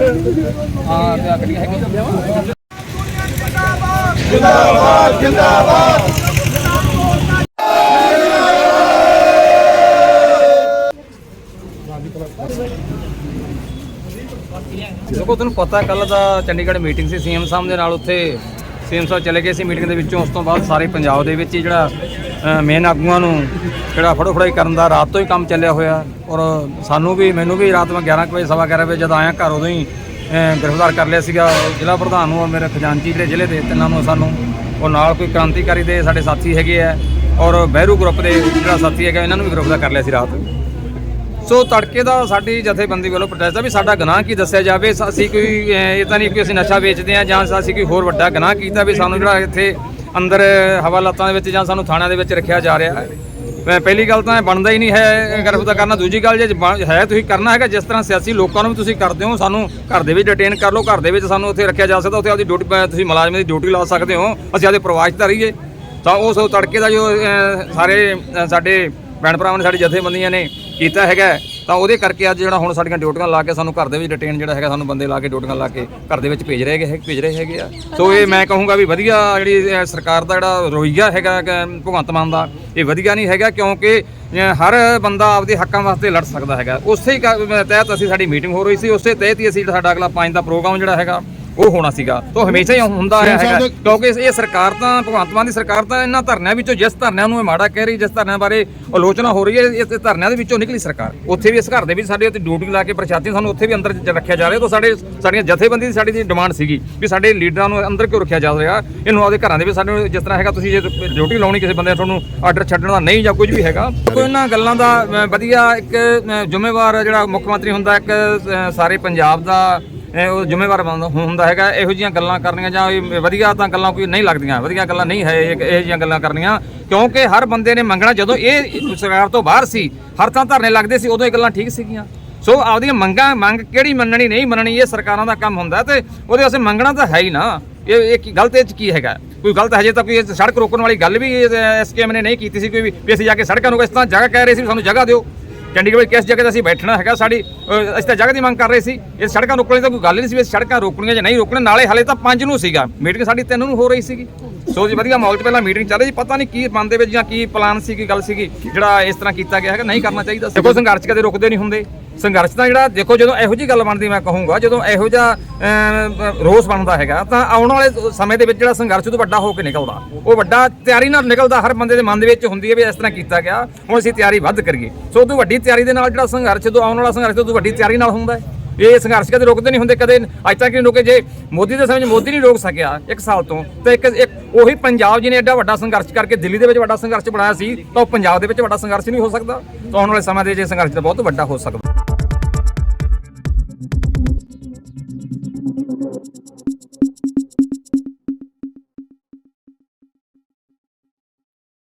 ਆ ਗੱਡੀਆਂ ਹੈਗੀਆਂ ਜਿੰਦਾਬਾਦ ਜਿੰਦਾਬਾਦ ਦੇਖੋ, ਤੁਹਾਨੂੰ ਪਤਾ ਕੱਲ ਦਾ ਚੰਡੀਗੜ੍ਹ ਮੀਟਿੰਗ ਸੀ, ਸੀਐਮ ਸਾਹਿਬ ਦੇ ਨਾਲ ਉੱਥੇ ਸੀਐਮ ਸਾਹਿਬ ਚਲੇ ਗਏ ਸੀ ਮੀਟਿੰਗ ਦੇ ਵਿੱਚੋਂ, ਉਸ ਤੋਂ ਬਾਅਦ ਸਾਰੇ ਪੰਜਾਬ ਦੇ ਵਿੱਚ ਹੀ ਜਿਹੜਾ ਮੇਨ ਆਗੂਆਂ ਨੂੰ ਜਿਹੜਾ ਫੜੋ ਫੜਾਈ ਕਰਨ ਦਾ ਰਾਤ ਤੋਂ ਹੀ ਕੰਮ ਚੱਲਿਆ ਹੋਇਆ। ਔਰ ਸਾਨੂੰ ਵੀ, ਮੈਨੂੰ ਵੀ ਰਾਤ ਮੈਂ 11 ਕੁ ਵਜੇ, ਸਵਾ 11 ਵਜੇ ਜਦ ਆਇਆ ਘਰ ਉਦੋਂ ਹੀ ਗ੍ਰਿਫਤਾਰ ਕਰ ਲਿਆ ਸੀਗਾ, ਜ਼ਿਲ੍ਹਾ ਪ੍ਰਧਾਨ ਨੂੰ, ਔਰ ਮੇਰੇ ਖਜ਼ਾਨਚੀ ਜਿਹੜੇ ਜ਼ਿਲ੍ਹੇ ਦੇ, ਤਿੰਨਾਂ ਨੂੰ, ਸਾਨੂੰ ਔਰ ਨਾਲ ਕੋਈ ਕ੍ਰਾਂਤੀਕਾਰੀ ਦੇ ਸਾਡੇ ਸਾਥੀ ਹੈਗੇ ਆ, ਔਰ ਬਹਿਰੂ ਗਰੁੱਪ ਦੇ ਜਿਹੜਾ ਸਾਥੀ ਹੈਗਾ, ਇਹਨਾਂ ਨੂੰ ਵੀ ਗ੍ਰਿਫਤਾਰ ਕਰ ਲਿਆ ਸੀ ਰਾਤ। ਸੋ ਤੜਕੇ ਦਾ ਸਾਡੀ ਜਥੇਬੰਦੀ ਵੱਲੋਂ ਪ੍ਰੋਟੈਸਟ ਆ ਵੀ ਸਾਡਾ ਗੁਨਾਹ ਕੀ ਦੱਸਿਆ ਜਾਵੇ ਅਸੀਂ ਕੋਈ ਇਹ ਤਾਂ ਨਹੀਂ ਕਿ ਅਸੀਂ ਨਸ਼ਾ ਵੇਚਦੇ ਆ, ਜਾਂ ਅਸੀਂ ਕੋਈ ਹੋਰ ਵੱਡਾ ਗੁਨਾਹ ਕੀਤਾ ਵੀ ਸਾਨੂੰ ਜਿਹੜਾ ਇੱਥੇ ਅੰਦਰ ਹਵਾਲਾਤਾਂ ਦੇ ਵਿੱਚ ਜਾਂ ਸਾਨੂੰ ਥਾਣਿਆਂ ਦੇ ਵਿੱਚ ਰੱਖਿਆ ਜਾ ਰਿਹਾ ਹੈ। ਅਹ, ਪਹਿਲੀ ਗੱਲ ਤਾਂ ਇਹ ਬਣਦਾ ਹੀ ਨਹੀਂ ਹੈ ਗ੍ਰਿਫਤਾਰ ਕਰਨਾ। ਦੂਜੀ ਗੱਲ ਜੇ ਬਣ- ਹੈ ਤੁਸੀਂ ਕਰਨਾ ਹੈਗਾ ਜਿਸ ਤਰ੍ਹਾਂ ਸਿਆਸੀ ਲੋਕਾਂ ਨੂੰ ਵੀ ਤੁਸੀਂ ਕਰਦੇ ਹੋ ਸਾਨੂੰ ਘਰ ਦੇ ਵਿੱਚ ਡਿਟੇਨ ਕਰ ਲਓ ਘਰ ਦੇ ਵਿੱਚ ਸਾਨੂੰ ਉੱਥੇ ਰੱਖਿਆ ਜਾ ਸਕਦਾ ਉੱਥੇ ਆਪਦੀ ਡਿਊਟੀ ਤੁਸੀਂ ਮੁਲਾਜ਼ਮ ਦੀ ਡਿਊਟੀ ਲਾ ਸਕਦੇ ਹੋ ਅਸੀਂ ਆਪਦੇ ਪ੍ਰਵਾਸ 'ਚ ਤਾਂ ਰਹੀਏ। ਤਾਂ ਉਸ ਤੜਕੇ ਦਾ ਜੋ ਅਹ, ਸਾਰੇ ਅਹ, ਸਾਡੇ ਭੈਣ ਭਰਾਵਾਂ ਨੇ ਸਾਡੀ ਜਥੇਬੰਦੀਆਂ ਨੇ ਕੀਤਾ ਹੈਗਾ ਤਾਂ ਉਹਦੇ ਕਰਕੇ ਅੱਜ ਜਿਹੜਾ ਹੁਣ ਸਾਡੀਆਂ ਡਿਊਟੀਆਂ ਲਾ ਕੇ ਸਾਨੂੰ ਘਰ ਦੇ ਵਿੱਚ ਡਿਟੇਨ ਜਿਹੜਾ ਹੈਗਾ ਸਾਨੂੰ ਬੰਦੇ ਲਾ ਕੇ ਡਿਊਟੀਆਂ ਲਾ ਕੇ ਘਰ ਦੇ ਵਿੱਚ ਭੇਜ ਰਹੇ ਹੈਗੇ ਭੇਜ ਰਹੇ ਹੈਗੇ ਆ। ਸੋ ਇਹ ਮੈਂ ਕਹੂੰਗਾ ਵੀ ਵਧੀਆ ਜਿਹੜੀ ਸਰਕਾਰ ਦਾ ਜਿਹੜਾ ਰਵੱਈਆ ਹੈਗਾ ਭਗਵੰਤ ਮਾਨ ਦਾ, ਇਹ ਵਧੀਆ ਨਹੀਂ ਹੈਗਾ ਕਿਉਂਕਿ ਹਰ ਬੰਦਾ ਆਪਦੇ ਹੱਕਾਂ ਵਾਸਤੇ ਲੜ ਸਕਦਾ ਹੈਗਾ। ਉਸੇ ਹੀ ਕ- ਤਹਿਤ ਅਸੀਂ ਸਾਡੀ ਮੀਟਿੰਗ ਹੋ ਰਹੀ ਸੀ, ਉਸੇ ਤਹਿਤ ਹੀ ਅਸੀਂ ਸਾਡਾ ਅਗਲਾ ਪੰਜ ਦਾ ਪ੍ਰੋਗਰਾਮ ਜਿਹੜਾ ਹੈਗਾ ਉਹ ਹੋਣਾ ਸੀਗਾ। ਤੋਂ ਹਮੇਸ਼ਾ ਹੀ ਹੁੰਦਾ ਆਇਆ ਹੈਗਾ। ਕਿਉਂਕਿ ਇਹ ਸਰਕਾਰ ਤਾਂ ਭਗਵੰਤ ਮਾਨ ਦੀ ਸਰਕਾਰ ਤਾਂ ਇਹਨਾਂ ਧਰਨਿਆਂ ਵਿੱਚੋਂ ਜਿਸ ਧਰਨਿਆਂ ਨੂੰ ਇਹ ਮਾੜਾ ਕਹਿ ਰਹੀ ਜਿਸ ਧਰਨਿਆਂ ਬਾਰੇ ਆਲੋਚਨਾ ਹੋ ਰਹੀ ਹੈ ਇਸ ਧਰਨਿਆਂ ਦੇ ਵਿੱਚੋਂ ਨਿਕਲੀ ਸਰਕਾਰ। ਉੱਥੇ ਵੀ ਇਸ ਘਰ ਦੇ ਵਿੱਚ ਸਾਡੇ ਉੱਤੇ ਡਿਊਟੀ ਲਾ ਕੇ ਪ੍ਰਸ਼ਾਸਨ ਸਾਨੂੰ ਉੱਥੇ ਵੀ ਅੰਦਰ ਰੱਖਿਆ ਜਾ ਰਿਹਾ। ਤਾਂ ਸਾਡੇ ਸਾਡੀਆਂ ਜਥੇਬੰਦੀ ਦੀ ਸਾਡੀ ਦੀ ਡਿਮਾਂਡ ਸੀਗੀ ਵੀ ਸਾਡੇ ਲੀਡਰਾਂ ਨੂੰ ਅੰਦਰ ਕਿਉਂ ਰੱਖਿਆ ਜਾ ਰਿਹਾ। ਇਹਨੂੰ ਆਪਦੇ ਘਰਾਂ ਦੇ ਵਿੱਚ ਸਾਡੇ ਨੂੰ ਜਿਸ ਤਰ੍ਹਾਂ ਹੈਗਾ ਤੁਸੀਂ ਜੇ ਡਿਊਟੀ ਲਾਉਣੀ ਕਿਸੇ ਬੰਦੇ ਨੇ ਤੁਹਾਨੂੰ ਆਰਡਰ ਛੱਡਣ ਦਾ ਨਹੀਂ ਜਾਂ ਕੁਝ ਵੀ ਹੈਗਾ। ਕੋਈ ਇਹਨਾਂ ਗੱਲਾਂ ਦਾ ਵਧੀਆ ਇੱਕ ਜ਼ਿੰਮੇਵਾਰ ਜਿਹੜਾ ਮੁੱਖ ਮੰਤਰੀ ਹੁੰਦਾ ਇੱਕ ਸਾਰੇ ਪੰਜਾਬ ਦਾ ਉਹ ਜ਼ਿੰਮੇਵਾਰ ਬੰਦਾ ਹੁੰਦਾ ਹੈਗਾ, ਇਹੋ ਜੀਆਂ ਗੱਲਾਂ ਕਰਨੀਆਂ ਜਾਂ ਵਧੀਆ ਤਾਂ ਗੱਲਾਂ ਕੋਈ ਨਹੀਂ ਲੱਗਦੀਆਂ, ਵਧੀਆ ਗੱਲਾਂ ਨਹੀਂ ਹੈ ਇਹ ਇਹੋ ਜੀਆਂ ਗੱਲਾਂ ਕਰਨੀਆਂ, ਕਿਉਂਕਿ ਹਰ ਬੰਦੇ ਨੇ ਮੰਗਣਾ ਜਦੋਂ ਇਹ ਸਰਕਾਰ ਤੋਂ ਬਾਹਰ ਸੀ, ਹਰ ਥਾਂ ਧਰਨੇ ਲੱਗਦੇ ਸੀ, ਉਦੋਂ ਇਹ ਗੱਲਾਂ ਠੀਕ ਸੀਗੀਆਂ। ਸੋ ਆਪਦੀਆਂ ਮੰਗਾਂ, ਮੰਗ ਕਿਹੜੀ ਮੰਨਣੀ, ਨਹੀਂ ਮੰਨਣੀ, ਇਹ ਸਰਕਾਰਾਂ ਦਾ ਕੰਮ ਹੁੰਦਾ ਤੇ ਉਹਦੇ ਵਾਸਤੇ ਮੰਗਣਾ ਤਾਂ ਹੈ ਹੀ ਨਾ। ਇਹ ਇਹ ਕੀ ਗਲਤ ਇਹ ਚ ਕੀ ਹੈਗਾ? ਕੋਈ ਗਲਤ ਹਜੇ ਤੱਕ ਕੋਈ ਇਹ ਸੜਕ ਰੋਕਣ ਵਾਲੀ ਗੱਲ ਵੀ ਐਸਕੇਐਮ ਨੇ ਨਹੀਂ ਕੀਤੀ ਸੀ, ਕੋਈ ਵੀ ਅਸੀਂ ਜਾ ਕੇ ਸੜਕਾਂ ਨੂੰ ਇਸ ਤਰ੍ਹਾਂ ਜਗ੍ਹਾ ਕਹਿ ਰਹੇ ਸੀ ਵੀ ਸਾਨੂੰ ਜਗ੍ਹਾ ਦਿਓ। ਚੰਡੀਗੜ੍ਹ ਵਿੱਚ ਕਿਸ ਜਗ੍ਹਾ ਤੇ ਅਸੀਂ ਬੈਠਣਾ ਹੈਗਾ ਸਾਡੀ ਅਹ, ਅਸੀਂ ਤਾਂ ਜਗ੍ਹਾ ਦੀ ਮੰਗ ਕਰ ਰਹੇ ਸੀ। ਇਹ ਸੜਕਾਂ ਰੋਕਣ ਦੀ ਤਾਂ ਕੋਈ ਗੱਲ ਹੀ ਨਹੀਂ ਸੀ ਵੀ ਅਸੀਂ ਸੜਕਾਂ ਰੋਕਣੀਆਂ ਜਾਂ ਨਹੀਂ ਰੋਕਣੀਆਂ ਨਾਲੇ ਹਲੇ ਤਾਂ 5 ਨੂੰ ਸੀਗਾ। ਮੀਟਿੰਗ ਸਾਡੀ 3 ਨੂੰ ਹੋ ਰਹੀ ਸੀਗੀ। ਸੋ ਜੀ ਵਧੀਆ ਮਾਹੌਲ 'ਚ ਪਹਿਲਾਂ ਮੀਟਿੰਗ ਚੱਲ ਰਹੀ ਸੀ ਪਤਾ ਨਹੀਂ ਕੀ ਮਨ ਦੇ ਵਿੱਚ ਜਾਂ ਕੀ ਪਲਾਨ ਸੀ ਕੀ ਗੱਲ ਸੀਗੀ ਜਿਹੜਾ ਇਸ ਤਰ੍ਹਾਂ ਕੀਤਾ ਗਿਆ ਹੈਗਾ ਨਹੀਂ ਕਰਨਾ ਚਾਹੀਦਾ ਸੀ। ਦੇਖੋ ਸੰਘਰਸ਼ ਕਦੇ ਰੁਕਦੇ ਨਹੀਂ ਹੁੰਦੇ। ਸੰਘਰਸ਼ ਤਾਂ ਜਿਹੜਾ, ਦੇਖੋ ਜਦੋਂ ਇਹੋ ਜੀ ਗੱਲ ਬਣਦੀ, ਮੈਂ ਕਹੂੰਗਾ, ਜਦੋਂ ਇਹੋ ਜਿਹਾ ਰੋਸ ਬਣਦਾ ਹੈਗਾ, ਤਾਂ ਆਉਣ ਵਾਲੇ ਸਮੇਂ ਦੇ ਵਿੱਚ ਜਿਹੜਾ ਸੰਘਰਸ਼ ਤੋਂ ਵੱਡਾ ਹੋ ਕੇ ਨਿਕਲਦਾ। ਉਹ ਵੱਡਾ ਤਿਆਰੀ ਨਾਲ ਨਿਕਲਦਾ, ਹਰ ਬੰਦੇ ਦੇ ਮਨ ਦੇ ਵਿੱਚ ਹੁੰਦੀ ਹੈ ਵੀ ਇਸ ਤਰ੍ਹਾਂ ਕੀਤਾ ਗਿਆ, ਹੁਣ ਅਸੀਂ ਤਿਆਰੀ ਵੱਧ ਕਰੀਏ। ਸੋ ਉਦੋਂ ਵੱਡੀ ਤਿਆਰੀ ਦੇ ਨਾਲ ਜਿਹੜਾ ਸੰਘਰਸ਼ ਜਦੋਂ ਆਉਣ ਵਾਲਾ ਸੰਘਰਸ਼ ਤੋਂ ਵੱਡੀ ਤਿਆਰੀ ਨਾਲ ਹੁੰਦਾ ਹੈ। ਇਹ ਸੰਘਰਸ਼ ਕਦੇ ਰੁਕਦੇ ਨਹੀਂ ਹੁੰਦੇ, ਕਦੇ ਅੱਜ ਤੱਕ ਨਹੀਂ ਰੁਕੇ। ਜੇ ਮੋਦੀ ਦੇ ਸਮੇਂ 'ਚ ਮੋਦੀ ਨਹੀਂ ਰੋਕ ਸਕਿਆ ਇੱਕ ਸਾਲ ਤੋਂ, ਤੇ ਇੱਕ ਇੱਕ ਉਹੀ ਪੰਜਾਬ ਜਿਹਨੇ ਐਡਾ ਵੱਡਾ ਸੰਘਰਸ਼ ਕਰਕੇ ਦਿੱਲੀ ਦੇ ਵਿੱਚ ਵੱਡਾ ਸੰਘਰਸ਼ ਬਣਾਇਆ ਸੀ, ਤਾਂ ਉਹ ਪੰਜਾਬ ਦੇ ਵਿੱਚ ਵੱਡਾ ਸੰਘਰਸ਼ ਨਹੀਂ ਹੋ ਸਕਦਾ। ਤਾਂ ਆਉਣ ਵਾਲੇ ਸਮੇਂ ਦੇ ਜੇ ਸੰਘਰਸ਼ ਤਾਂ ਬਹੁਤ ਵੱਡਾ ਹੋ ਸਕਦਾ।